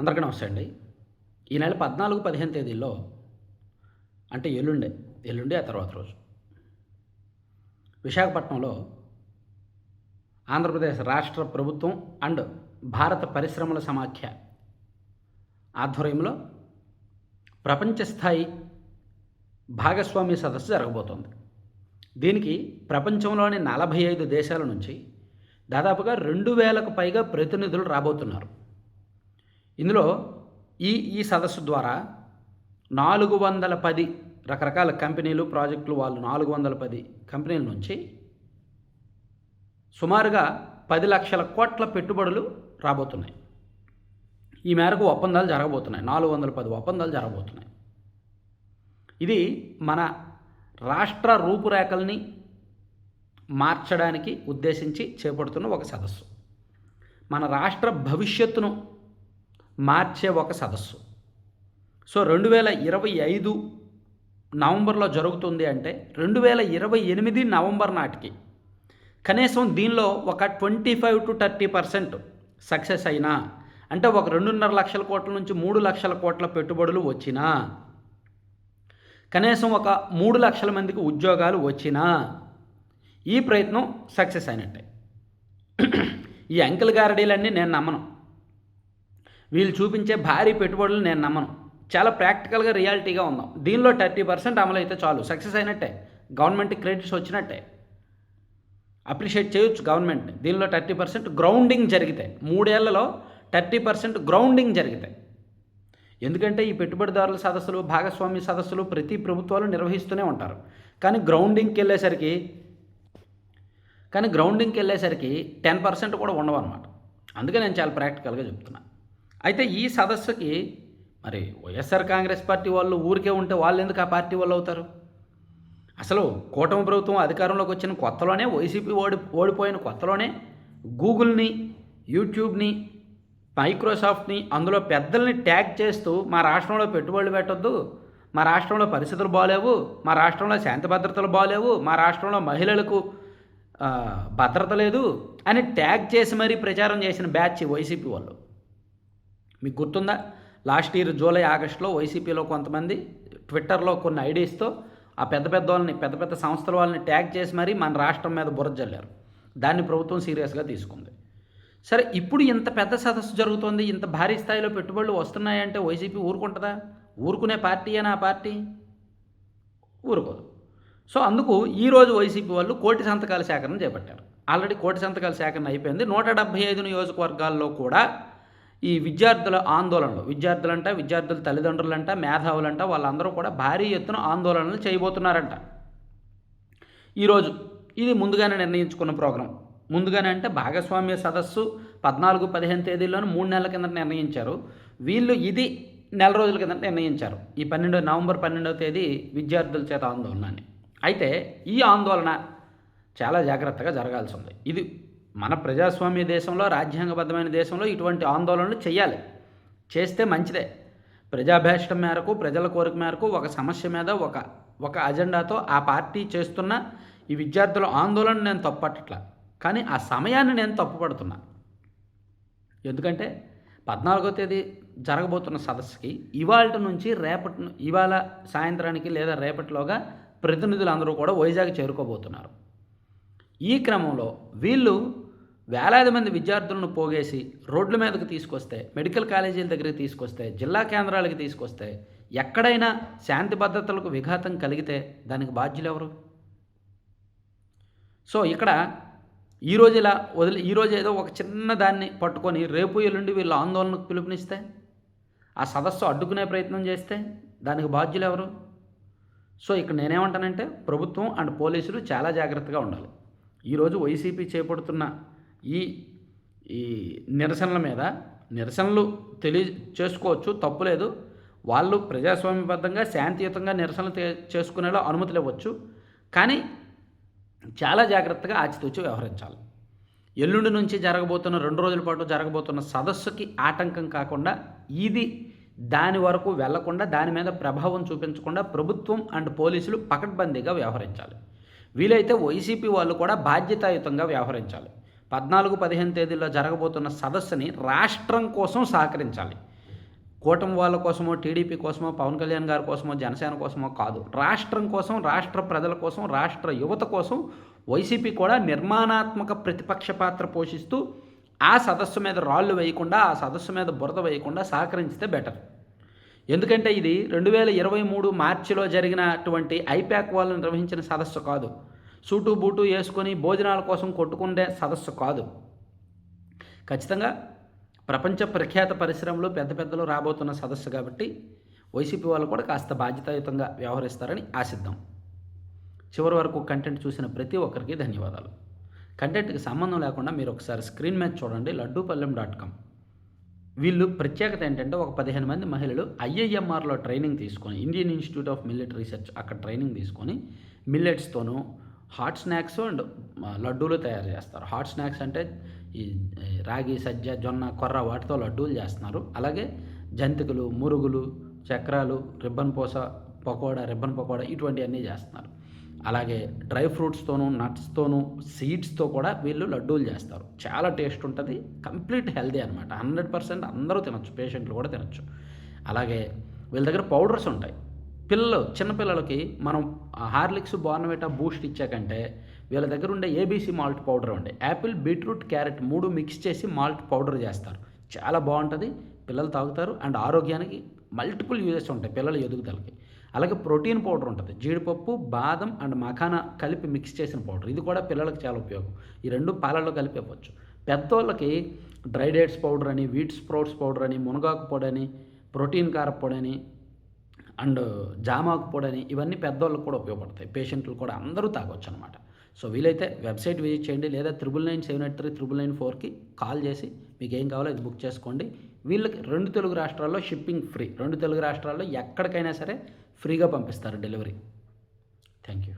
అందరికీ నమస్తే అండి. ఈ నెల పద్నాలుగు పదిహేను తేదీల్లో అంటే ఎల్లుండే ఎల్లుండి ఆ తర్వాత రోజు విశాఖపట్నంలో ఆంధ్రప్రదేశ్ రాష్ట్ర ప్రభుత్వం అండ్ భారత పరిశ్రమల సమాఖ్య ఆధ్వర్యంలో ప్రపంచ స్థాయి భాగస్వామ్య సదస్సు జరగబోతోంది. దీనికి ప్రపంచంలోని నలభై ఐదు దేశాల నుంచి దాదాపుగా రెండు వేలకు పైగా ప్రతినిధులు రాబోతున్నారు. ఇందులో ఈ ఈ సదస్సు ద్వారా నాలుగు వందల పది రకరకాల కంపెనీలు ప్రాజెక్టులు వాళ్ళు నాలుగు వందల పది కంపెనీల నుంచి సుమారుగా పది లక్షల కోట్ల పెట్టుబడులు రాబోతున్నాయి. ఈ మేరకు ఒప్పందాలు జరగబోతున్నాయి. నాలుగు వందల పది ఒప్పందాలు జరగబోతున్నాయి. ఇది మన రాష్ట్ర రూపురేఖల్ని మార్చడానికి ఉద్దేశించి చేపడుతున్న ఒక సదస్సు. మన రాష్ట్ర భవిష్యత్తును మార్చే ఒక సదస్సు. సో రెండు వేల ఇరవై ఐదు నవంబర్లో జరుగుతుంది అంటే రెండు వేల ఇరవై ఎనిమిది నవంబర్ నాటికి కనీసం దీనిలో ఒక twenty five to thirty percent success అయినా అంటే ఒక రెండున్నర లక్షల కోట్ల నుంచి మూడు లక్షల కోట్ల పెట్టుబడులు వచ్చినా కనీసం ఒక మూడు లక్షల మందికి ఉద్యోగాలు వచ్చినా ఈ ప్రయత్నం సక్సెస్ అయినట్టే. ఈ అంకెల్ గారడీలన్నీ నేను నమ్మను. వీళ్ళు చూపించే భారీ పెట్టుబడులు నేను నమ్మను. చాలా ప్రాక్టికల్గా రియాలిటీగా ఉందాం దీనిలో థర్టీ పర్సెంట్ అమలు అయితే చాలు. సక్సెస్ అయినట్టే. గవర్నమెంట్ క్రెడిట్స్ వచ్చినట్టే. అప్రిషియేట్ చేయొచ్చు గవర్నమెంట్ దీనిలో థర్టీ పర్సెంట్ గ్రౌండింగ్ జరిగితే. మూడేళ్ళలో థర్టీ పర్సెంట్ గ్రౌండింగ్ జరిగితే. ఎందుకంటే ఈ పెట్టుబడిదారుల సదస్సులు భాగస్వామ్య సదస్సులు ప్రతి ప్రభుత్వాలు నిర్వహిస్తూనే ఉంటారు. కానీ గ్రౌండింగ్కి వెళ్ళేసరికి కానీ గ్రౌండింగ్కి వెళ్ళేసరికి టెన్ పర్సెంట్ కూడా ఉండవు అనమాట అందుకే నేను చాలా ప్రాక్టికల్గా చెప్తున్నాను అయితే ఈ సదస్సుకి మరి వైఎస్ఆర్ కాంగ్రెస్ పార్టీ వాళ్ళు ఊరికే ఉంటే వాళ్ళు ఎందుకు ఆ పార్టీ వాళ్ళు అవుతారు? అసలు కూటమి ప్రభుత్వం అధికారంలోకి వచ్చిన కొత్తలోనే వైసీపీ ఓడి ఓడిపోయిన కొత్తలోనే గూగుల్ని యూట్యూబ్ని మైక్రోసాఫ్ట్ని అందులో పెద్దల్ని ట్యాగ్ చేస్తూ మా రాష్ట్రంలో పెట్టుబడులు పెట్టొద్దు మా రాష్ట్రంలో పరిస్థితులు బాగాలేవు మా రాష్ట్రంలో శాంతి భద్రతలు బాగాలేవు మా రాష్ట్రంలో మహిళలకు భద్రత లేదు అని ట్యాగ్ చేసి మరీ ప్రచారం చేసిన బ్యాచ్ వైసీపీ వాళ్ళు. మీకు గుర్తుందా? లాస్ట్ ఇయర్ జూలై ఆగస్టులో వైసీపీలో కొంతమంది ట్విట్టర్లో కొన్ని ఐడీస్తో ఆ పెద్ద పెద్ద వాళ్ళని పెద్ద పెద్ద సంస్థల వాళ్ళని ట్యాగ్ చేసి మరీ మన రాష్ట్రం మీద బురద జల్లారు. దాన్ని ప్రభుత్వం సీరియస్గా తీసుకుంది. సరే ఇప్పుడు ఇంత పెద్ద సదస్సు జరుగుతోంది ఇంత భారీ స్థాయిలో పెట్టుబడులు వస్తున్నాయంటే వైసీపీ ఊరుకుంటుందా? ఊరుకునే పార్టీ అని ఆ పార్టీ? ఊరుకోదు. సో అందుకు ఈరోజు వైసీపీ వాళ్ళు కోటి సంతకాల సేకరణ చేపట్టారు. ఆల్రెడీ కోటి సంతకాల సేకరణ అయిపోయింది. నూట డెబ్భై ఐదు నియోజకవర్గాల్లో కూడా ఈ విద్యార్థుల ఆందోళనలు. విద్యార్థులంట విద్యార్థుల తల్లిదండ్రులంట మేధావులంట వాళ్ళందరూ కూడా భారీ ఎత్తున ఆందోళనలు చేయబోతున్నారంట. ఈరోజు ఇది ముందుగానే నిర్ణయించుకున్న ప్రోగ్రాం. ముందుగానే అంటే భాగస్వామ్య సదస్సు పద్నాలుగు పదిహేను తేదీల్లోనూ మూడు నెలల కింద నిర్ణయించారు. వీళ్ళు ఇది నెల రోజుల కింద నిర్ణయించారు. ఈ పన్నెండో నవంబర్ పన్నెండవ తేదీ విద్యార్థుల చేత ఆందోళన అని అయితే ఈ ఆందోళన చాలా జాగ్రత్తగా జరగాల్సి ఉంది. ఇది మన ప్రజాస్వామ్య దేశంలో రాజ్యాంగబద్ధమైన దేశంలో ఇటువంటి ఆందోళనలు చేయాలి చేస్తే మంచిదే. ప్రజాభేష్టం మేరకు ప్రజల కోరిక మేరకు ఒక సమస్య మీద ఒక ఒక అజెండాతో ఆ పార్టీ చేస్తున్న ఈ విద్యార్థుల ఆందోళన నేను తప్పట్ల కానీ ఆ సమయాన్ని నేను తప్పుపడుతున్నా. ఎందుకంటే పద్నాలుగో తేదీ జరగబోతున్న సదస్సుకి ఇవాళ నుంచి రేపటి ఇవాళ సాయంత్రానికి లేదా రేపటిలోగా ప్రతినిధులు అందరూ కూడా వైజాగ్ చేరుకోబోతున్నారు. ఈ క్రమంలో వీళ్ళు వేలాది మంది విద్యార్థులను పోగేసి రోడ్ల మీదకి తీసుకొస్తే మెడికల్ కాలేజీల దగ్గరికి తీసుకొస్తే జిల్లా కేంద్రాలకు తీసుకొస్తే ఎక్కడైనా శాంతి భద్రతలకు విఘాతం కలిగితే దానికి బాధ్యులు ఎవరు సో ఇక్కడ ఈరోజు ఇలా వదిలి ఈరోజు ఏదో ఒక చిన్న దాన్ని పట్టుకొని రేపు ఎల్లుండి వీళ్ళు ఆందోళనకు పిలుపునిస్తే ఆ సదస్సు అడ్డుకునే ప్రయత్నం చేస్తే దానికి బాధ్యులు ఎవరు సో ఇక్కడ నేనేమంటానంటే ప్రభుత్వం అండ్ పోలీసులు చాలా జాగ్రత్తగా ఉండాలి. ఈరోజు వైసీపీ చేపడుతున్న ఈ ఈ నిరసనల మీద నిరసనలు తెలియ చేసుకోవచ్చు తప్పులేదు వాళ్ళు ప్రజాస్వామ్యబద్ధంగా శాంతియుతంగా నిరసనలు చేసుకునేలా అనుమతులు ఇవ్వచ్చు. కానీ చాలా జాగ్రత్తగా ఆచితూచి వ్యవహరించాలి. ఎల్లుండి నుంచి జరగబోతున్న రెండు రోజుల పాటు జరగబోతున్న సదస్సుకి ఆటంకం కాకుండా ఇది దాని వరకు వెళ్ళకుండా దాని మీద ప్రభావం చూపించకుండా ప్రభుత్వం అండ్ పోలీసులు పకడ్బందీగా వ్యవహరించాలి. వీలైతే వైసీపీ వాళ్ళు కూడా బాధ్యతాయుతంగా వ్యవహరించాలి. పద్నాలుగు పదిహేను తేదీల్లో జరగబోతున్న సదస్సుని రాష్ట్రం కోసం సహకరించాలి. కూటమి వాళ్ళ కోసమో టీడీపీ కోసమో పవన్ కళ్యాణ్ గారి కోసమో జనసేన కోసమో కాదు. రాష్ట్రం కోసం రాష్ట్ర ప్రజల కోసం రాష్ట్ర యువత కోసం వైసీపీ కూడా నిర్మాణాత్మక ప్రతిపక్ష పాత్ర పోషిస్తూ ఆ సదస్సు మీద రాళ్ళు వేయకుండా ఆ సదస్సు మీద బురద వేయకుండా సహకరించితే బెటర్. ఎందుకంటే ఇది రెండు వేల ఇరవై మూడు మార్చిలో జరిగినటువంటి ఐప్యాక్ వాళ్ళు నిర్వహించిన సదస్సు కాదు. సూటు బూటు వేసుకొని భోజనాల కోసం కొట్టుకునే సదస్సు కాదు. ఖచ్చితంగా ప్రపంచ ప్రఖ్యాత పరిశ్రమలు పెద్ద పెద్దలు రాబోతున్న సదస్సు కాబట్టి వైసీపీ వాళ్ళు కూడా కాస్త బాధ్యతాయుతంగా వ్యవహరిస్తారని ఆశిద్దాం. చివరి వరకు కంటెంట్ చూసిన ప్రతి ఒక్కరికి ధన్యవాదాలు. కంటెంట్కి సంబంధం లేకుండా మీరు ఒకసారి స్క్రీన్ మీద చూడండి లడ్డూపల్లెం డాట్ కామ్ వీళ్ళు ప్రత్యేకత ఏంటంటే ఒక పదిహేను మంది మహిళలు ఐఐఎంఆర్లో ట్రైనింగ్ తీసుకొని Indian institute of millet research అక్కడ ట్రైనింగ్ తీసుకొని మిల్లెట్స్తోనూ హాట్ స్నాక్స్ అండ్ లడ్డూలు తయారు చేస్తారు. హాట్ స్నాక్స్ అంటే ఈ రాగి సజ్జ జొన్న కొర్ర వాటితో లడ్డూలు చేస్తున్నారు. అలాగే జంతికలు మురుగులు చక్రాలు రిబ్బన్ పూస పకోడా రిబ్బన్ పకోడా ఇటువంటివన్నీ చేస్తున్నారు. అలాగే డ్రై ఫ్రూట్స్తోనూ నట్స్తోనూ సీడ్స్తో కూడా వీళ్ళు లడ్డూలు చేస్తారు. చాలా టేస్ట్ ఉంటుంది కంప్లీట్ హెల్దీ అనమాట హండ్రెడ్ పర్సెంట్ అందరూ తినొచ్చు పేషెంట్లు కూడా తినచ్చు. అలాగే వీళ్ళ దగ్గర పౌడర్స్ ఉంటాయి. పిల్లలు చిన్నపిల్లలకి మనం హార్లిక్స్ బోర్నవేటా బూస్ట్ ఇచ్చాకంటే వీళ్ళ దగ్గర ఉండే A B C malt powder ఉండే యాపిల్ బీట్రూట్ క్యారెట్ మూడు మిక్స్ చేసి మాల్ట్ పౌడర్ చేస్తారు. చాలా బాగుంటుంది పిల్లలు తాగుతారు అండ్ ఆరోగ్యానికి మల్టిపుల్ యూజెస్ ఉంటాయి పిల్లల ఎదుగుదలకి. అలాగే ప్రోటీన్ పౌడర్ ఉంటుంది జీడిపప్పు బాదం అండ్ మఖానా కలిపి మిక్స్ చేసిన పౌడర్. ఇది కూడా పిల్లలకు చాలా ఉపయోగం. ఈ రెండు పాలల్లో కలిపి ఇవ్వచ్చు. పెద్దోళ్ళకి డ్రై డేట్స్ పౌడర్ అని వీట్ స్ప్రౌట్స్ పౌడర్ అని మునగాకు పొడి అని ప్రోటీన్ కారపొడి అని అండ్ జామాకు పొడని ఇవన్నీ పెద్దవాళ్ళకి కూడా ఉపయోగపడతాయి. పేషెంట్లు కూడా అందరూ తాగొచ్చు అనమాట సో వీలైతే వెబ్సైట్ విజిట్ చేయండి లేదా triple nine seven eight three triple nine ఫోర్కి కాల్ చేసి మీకు ఏం కావాలో అది బుక్ చేసుకోండి. వీళ్ళకి రెండు తెలుగు రాష్ట్రాల్లో షిప్పింగ్ ఫ్రీ. రెండు తెలుగు రాష్ట్రాల్లో ఎక్కడికైనా సరే ఫ్రీగా పంపిస్తారు డెలివరీ. Thank you.